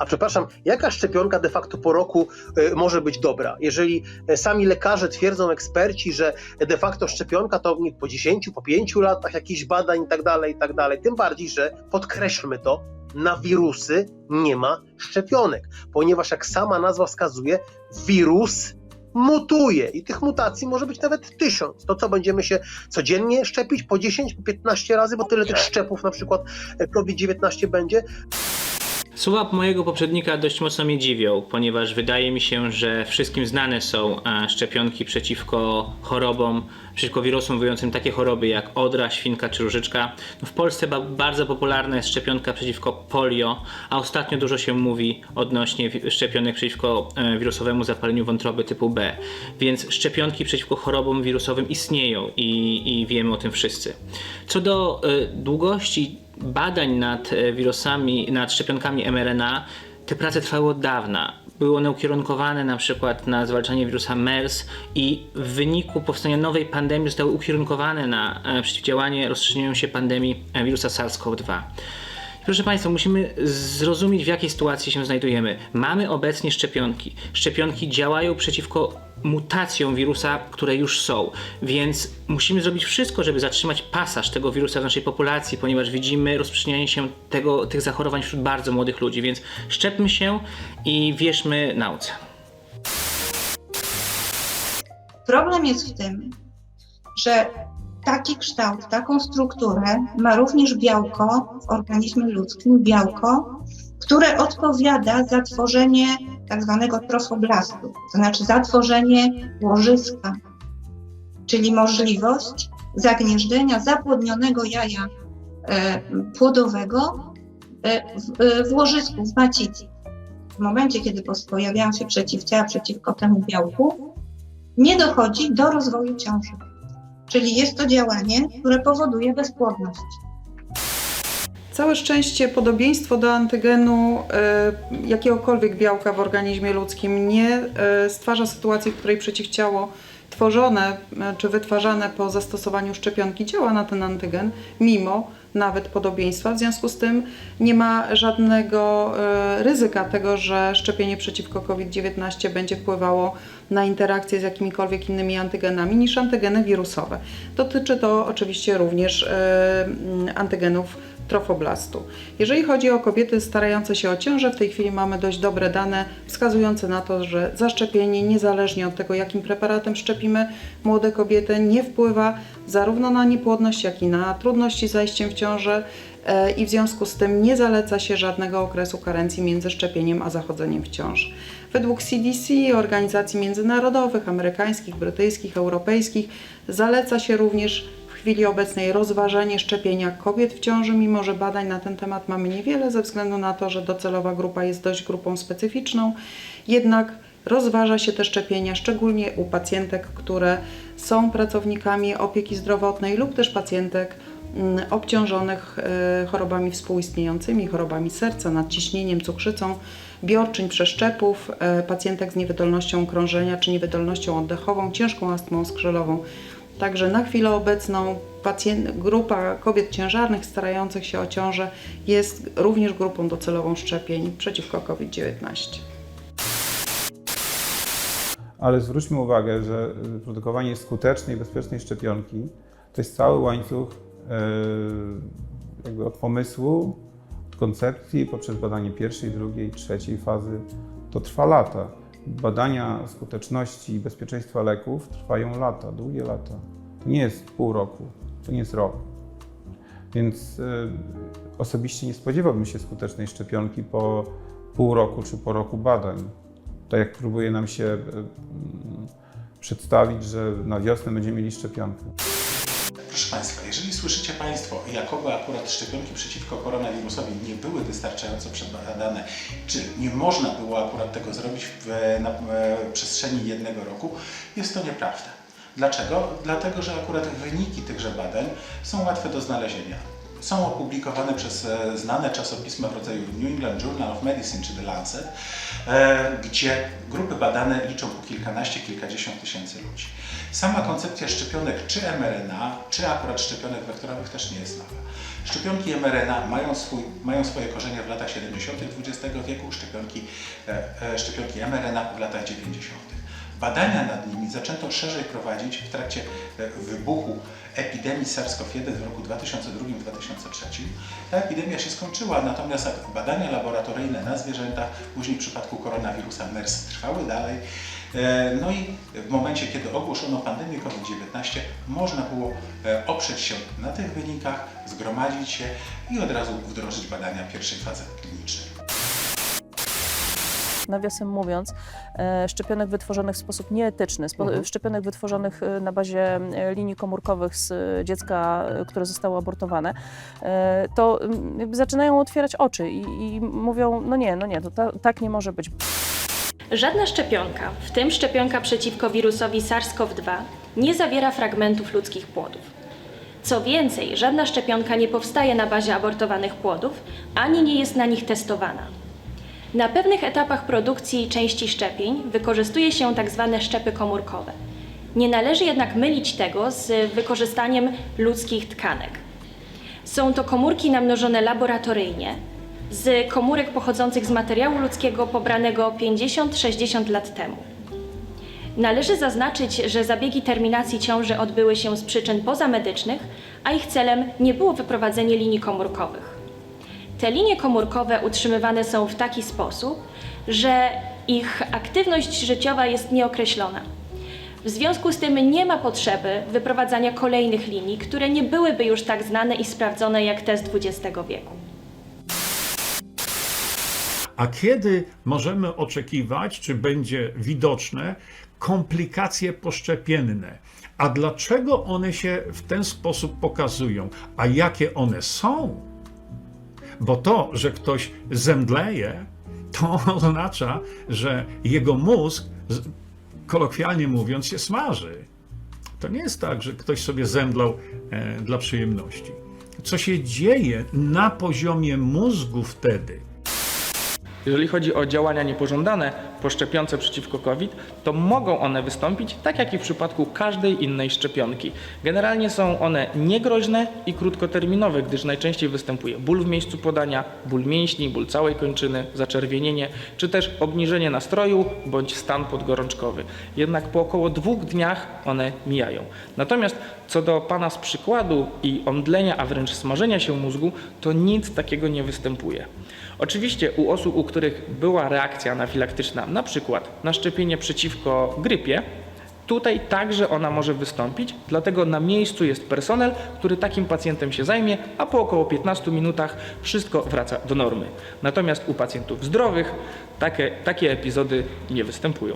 A przepraszam, jaka szczepionka de facto po roku y, może być dobra? Jeżeli e, sami lekarze twierdzą, eksperci, że de facto szczepionka to po 10, po 5 latach jakichś badań i tak dalej, i tak dalej. Tym bardziej, że podkreślmy to, na wirusy nie ma szczepionek, ponieważ jak sama nazwa wskazuje, wirus mutuje i tych mutacji może być nawet tysiąc. To co będziemy się codziennie szczepić po 10, po 15 razy, bo tyle tych szczepów na przykład e, COVID-19 będzie, Słowa mojego poprzednika dość mocno mnie dziwią, ponieważ wydaje mi się, że wszystkim znane są e, szczepionki przeciwko chorobom, przeciwko wirusom wywołującym takie choroby jak odra, świnka czy różyczka. No w Polsce ba- bardzo popularna jest szczepionka przeciwko polio, a ostatnio dużo się mówi odnośnie szczepionek przeciwko e, wirusowemu zapaleniu wątroby typu B. Więc szczepionki przeciwko chorobom wirusowym istnieją i, i wiemy o tym wszyscy. Co do e, długości badań nad e, wirusami, nad szczepionkami mRNA, te prace trwały od dawna. Były one ukierunkowane na przykład na zwalczanie wirusa MERS i w wyniku powstania nowej pandemii zostały ukierunkowane na e, przeciwdziałanie rozszerzeniu się pandemii e, wirusa SARS-CoV-2. Proszę Państwa, musimy zrozumieć, w jakiej sytuacji się znajdujemy. Mamy obecnie szczepionki. Szczepionki działają przeciwko mutacjom wirusa, które już są, więc musimy zrobić wszystko, żeby zatrzymać pasaż tego wirusa w naszej populacji, ponieważ widzimy rozprzestrzenianie się tego, tych zachorowań wśród bardzo młodych ludzi, więc szczepmy się i wierzmy nauce. Problem jest w tym, że taki kształt, taką strukturę ma również białko w organizmie ludzkim, białko, które odpowiada za tworzenie tak zwanego trofoblastu, to znaczy za tworzenie łożyska, czyli możliwość zagnieżdżenia zapłodnionego jaja e, płodowego e, w, e, w łożysku, w macicy. W momencie, kiedy pojawiają się przeciwciała przeciwko temu białku, nie dochodzi do rozwoju ciąży. Czyli jest to działanie, które powoduje bezpłodność. Całe szczęście podobieństwo do antygenu e, jakiegokolwiek białka w organizmie ludzkim nie e, stwarza sytuacji, w której przeciwciało tworzone e, czy wytwarzane po zastosowaniu szczepionki działa na ten antygen, mimo nawet podobieństwa. W związku z tym nie ma żadnego e, ryzyka tego, że szczepienie przeciwko COVID-19 będzie wpływało na interakcję z jakimikolwiek innymi antygenami niż antygeny wirusowe. Dotyczy to oczywiście również e, antygenów trofoblastu. Jeżeli chodzi o kobiety starające się o ciążę, w tej chwili mamy dość dobre dane wskazujące na to, że zaszczepienie, niezależnie od tego, jakim preparatem szczepimy młode kobiety, nie wpływa zarówno na niepłodność, jak i na trudności z zajściem w ciążę e, i w związku z tym nie zaleca się żadnego okresu karencji między szczepieniem a zachodzeniem w ciąży. Według CDC, organizacji międzynarodowych, amerykańskich, brytyjskich, europejskich, zaleca się również chwili obecnej rozważenie szczepienia kobiet w ciąży, mimo że badań na ten temat mamy niewiele, ze względu na to, że docelowa grupa jest dość grupą specyficzną. Jednak rozważa się te szczepienia, szczególnie u pacjentek, które są pracownikami opieki zdrowotnej lub też pacjentek mm, obciążonych e, chorobami współistniejącymi, chorobami serca, nadciśnieniem, cukrzycą, biorczyń przeszczepów, e, pacjentek z niewydolnością krążenia czy niewydolnością oddechową, ciężką astmą skrzydłową. Także na chwilę obecną pacjent, grupa kobiet ciężarnych starających się o ciążę jest również grupą docelową szczepień przeciwko COVID-19. Ale zwróćmy uwagę, że y, produkowanie skutecznej, bezpiecznej szczepionki to jest cały łańcuch e, jakby od pomysłu, od koncepcji, poprzez badanie pierwszej, drugiej, trzeciej fazy. To trwa lata. Badania skuteczności i bezpieczeństwa leków trwają lata, długie lata. To nie jest pół roku, to nie jest rok. Więc y, osobiście nie spodziewałbym się skutecznej szczepionki po pół roku czy po roku badań. Tak jak próbuje nam się y, mm, przedstawić, że na wiosnę będziemy mieli szczepionkę. Proszę Państwa, jeżeli słyszycie Państwo, jakoby akurat szczepionki przeciwko koronawirusowi nie były wystarczająco przebadane, czy nie można było akurat tego zrobić w na, e, przestrzeni jednego roku, jest to nieprawda. Dlaczego? Dlatego, że akurat wyniki tychże badań są łatwe do znalezienia. Są opublikowane przez e, znane czasopisma w rodzaju New England Journal of Medicine czy The Lancet, e, gdzie grupy badane liczą po kilkanaście, kilkadziesiąt tysięcy ludzi. Sama koncepcja szczepionek czy mRNA, czy akurat szczepionek wektorowych też nie jest nowa. Szczepionki mRNA mają, swój, mają swoje korzenie w latach 70. XX wieku, szczepionki, e, szczepionki mRNA w latach 90. Badania nad nimi zaczęto szerzej prowadzić w trakcie wybuchu epidemii SARS-CoV-1 w roku 2002-2003. Ta epidemia się skończyła, natomiast badania laboratoryjne na zwierzętach, później w przypadku koronawirusa MERS trwały dalej. E, No i w momencie, kiedy ogłoszono pandemię COVID-19, można było e, oprzeć się na tych wynikach, zgromadzić się i od razu wdrożyć badania pierwszej fazy klinicznej. Nawiasem mówiąc, e, szczepionek wytworzonych w sposób nieetyczny, spo, szczepionek wytworzonych e, na bazie e, linii komórkowych z dziecka, które zostało abortowane, to jakby zaczynają otwierać oczy i, i mówią, no nie, no nie, to ta, tak nie może być. Żadna szczepionka, w tym szczepionka przeciwko wirusowi SARS-CoV-2, nie zawiera fragmentów ludzkich płodów. Co więcej, żadna szczepionka nie powstaje na bazie abortowanych płodów, ani nie jest na nich testowana. Na pewnych etapach produkcji części szczepień wykorzystuje się tzw. szczepy komórkowe. Nie należy jednak mylić tego z wykorzystaniem ludzkich tkanek. Są to komórki namnożone laboratoryjnie, z komórek pochodzących z materiału ludzkiego pobranego 50-60 lat temu. Należy zaznaczyć, że zabiegi terminacji ciąży odbyły się z przyczyn pozamedycznych, a ich celem nie było wyprowadzenie linii komórkowych. Te linie komórkowe utrzymywane są w taki sposób, że ich aktywność życiowa jest nieokreślona. W związku z tym nie ma potrzeby wyprowadzania kolejnych linii, które nie byłyby już tak znane i sprawdzone jak te z XX wieku. A kiedy możemy oczekiwać, czy będzie widoczne, komplikacje poszczepienne? A dlaczego one się w ten sposób pokazują? A jakie one są? Bo to, że ktoś zemdleje, to oznacza, że jego mózg, kolokwialnie mówiąc, się smaży. To nie jest tak, że ktoś sobie zemdlał e, dla przyjemności. Co się dzieje na poziomie mózgu wtedy, Jeżeli chodzi o działania niepożądane po szczepionce przeciwko COVID, to mogą one wystąpić tak jak i w przypadku każdej innej szczepionki. Generalnie są one niegroźne i krótkoterminowe, gdyż najczęściej występuje ból w miejscu podania, ból mięśni, ból całej kończyny, zaczerwienienie, czy też obniżenie nastroju bądź stan podgorączkowy. Jednak po około dwóch dniach one mijają. Natomiast co do Pana z przykładu i omdlenia, a wręcz smażenia się mózgu, to nic takiego nie występuje. Oczywiście u osób, u których była reakcja anafilaktyczna, na przykład na szczepienie przeciwko grypie, tutaj także ona może wystąpić, dlatego na miejscu jest personel, który takim pacjentem się zajmie, a po około 15 minutach wszystko wraca do normy. Natomiast u pacjentów zdrowych takie, takie epizody nie występują.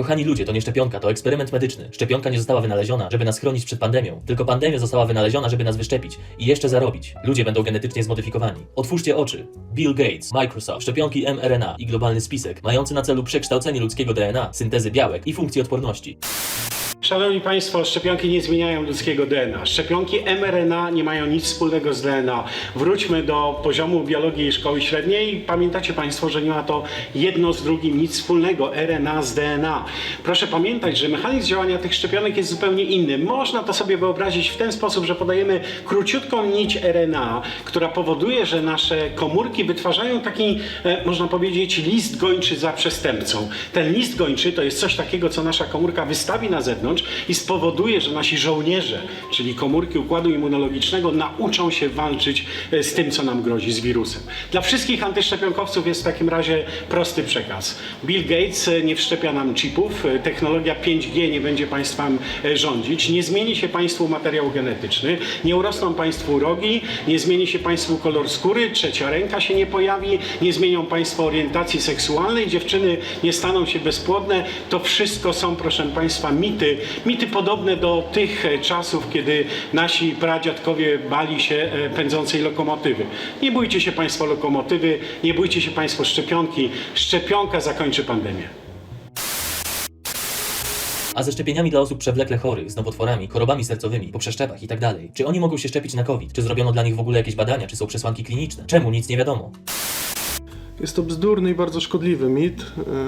Kochani ludzie, to nie szczepionka, to eksperyment medyczny. Szczepionka nie została wynaleziona, żeby nas chronić przed pandemią, tylko pandemia została wynaleziona, żeby nas wyszczepić i jeszcze zarobić. Ludzie będą genetycznie zmodyfikowani. Otwórzcie oczy. Bill Gates, Microsoft, szczepionki mRNA i globalny spisek, mający na celu przekształcenie ludzkiego DNA, syntezy białek i funkcji odporności. Szanowni Państwo, szczepionki nie zmieniają ludzkiego DNA. Szczepionki mRNA nie mają nic wspólnego z DNA. Wróćmy do poziomu biologii szkoły średniej. Pamiętacie Państwo, że nie ma to jedno z drugim nic wspólnego, RNA z DNA. Proszę pamiętać, że mechanizm działania tych szczepionek jest zupełnie inny. Można to sobie wyobrazić w ten sposób, że podajemy króciutką nić RNA, która powoduje, że nasze komórki wytwarzają taki, e, można powiedzieć, list gończy za przestępcą. Ten list gończy to jest coś takiego, co nasza komórka wystawi na zewnątrz i spowoduje, że nasi żołnierze, czyli komórki układu immunologicznego, nauczą się walczyć e, z tym, co nam grozi, z wirusem. Dla wszystkich antyszczepionkowców jest w takim razie prosty przekaz. Bill Gates e, nie wszczepia nam chipów, e, technologia 5G nie będzie państwem rządzić, nie zmieni się państwu materiał genetyczny, nie urosną państwu rogi, nie zmieni się państwu kolor skóry, trzecia ręka się nie pojawi, nie zmienią państwo orientacji seksualnej, dziewczyny nie staną się bezpłodne. To wszystko są, proszę państwa, mity, mity podobne do tych e, czasów, kiedy nasi pradziadkowie bali się e, pędzącej lokomotywy. Nie bójcie się państwo lokomotywy, nie bójcie się państwo szczepionki. Szczepionka zakończy pandemię. A ze szczepieniami dla osób przewlekle chorych, z nowotworami, chorobami sercowymi, po przeszczepach itd. Czy oni mogą się szczepić na COVID? Czy zrobiono dla nich w ogóle jakieś badania? Czy są przesłanki kliniczne? Czemu nic nie wiadomo? Jest to bzdurny i bardzo szkodliwy mit.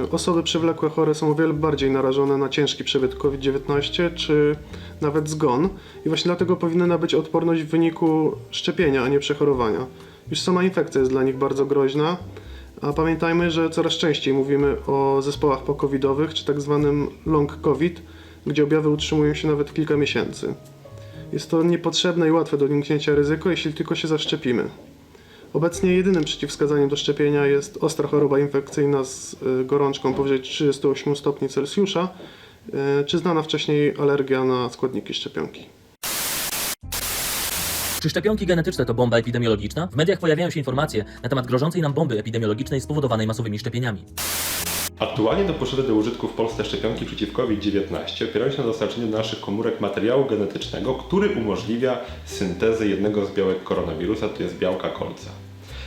E, Osoby przewlekłe chore są o wiele bardziej narażone na ciężki przebieg COVID-19 czy nawet zgon i właśnie dlatego powinna nabyć odporność w wyniku szczepienia, a nie przechorowania. Już sama infekcja jest dla nich bardzo groźna, a pamiętajmy, że coraz częściej mówimy o zespołach pokowidowych czy tak zwanym long COVID, gdzie objawy utrzymują się nawet kilka miesięcy. Jest to niepotrzebne i łatwe do uniknięcia ryzyko, jeśli tylko się zaszczepimy. Obecnie jedynym przeciwwskazaniem do szczepienia jest ostra choroba infekcyjna z y, gorączką powyżej 38 stopni Celsjusza, y, czy znana wcześniej alergia na składniki szczepionki. Czy szczepionki genetyczne to bomba epidemiologiczna? W mediach pojawiają się informacje na temat grożącej nam bomby epidemiologicznej spowodowanej masowymi szczepieniami. Aktualnie dopuszczone do użytku w Polsce szczepionki przeciw COVID-19 opierają się na dostarczeniu do naszych komórek materiału genetycznego, który umożliwia syntezę jednego z białek koronawirusa, to jest białka kolca.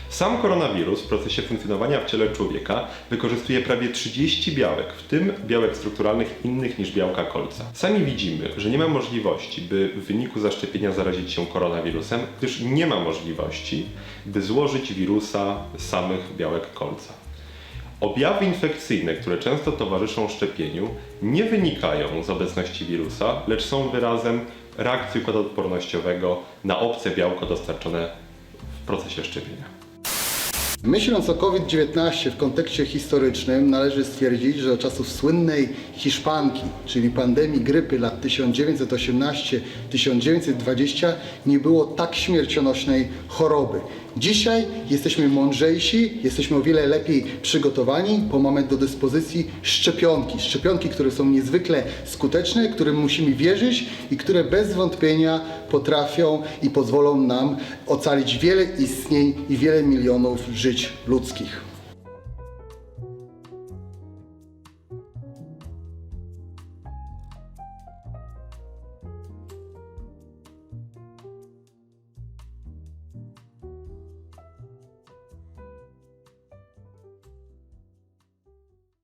Sam koronawirus w procesie funkcjonowania w ciele człowieka wykorzystuje prawie 30 białek, w tym białek strukturalnych innych niż białka kolca. Sami widzimy, że nie ma możliwości, by w wyniku zaszczepienia zarazić się koronawirusem, gdyż nie ma możliwości, by złożyć wirusa samych białek kolca. Objawy infekcyjne, które często towarzyszą szczepieniu, nie wynikają z obecności wirusa, lecz są wyrazem reakcji układu odpornościowego na obce białko dostarczone w procesie szczepienia. Myśląc o COVID-19 w kontekście historycznym, należy stwierdzić, że od czasów słynnej Hiszpanki, czyli pandemii grypy lat 1918-1920, nie było tak śmiercionośnej choroby. Dzisiaj jesteśmy mądrzejsi, jesteśmy o wiele lepiej przygotowani, bo mamy do dyspozycji szczepionki. Szczepionki, które są niezwykle skuteczne, którym musimy wierzyć i które bez wątpienia potrafią i pozwolą nam ocalić wiele istnień i wiele milionów żyć ludzkich.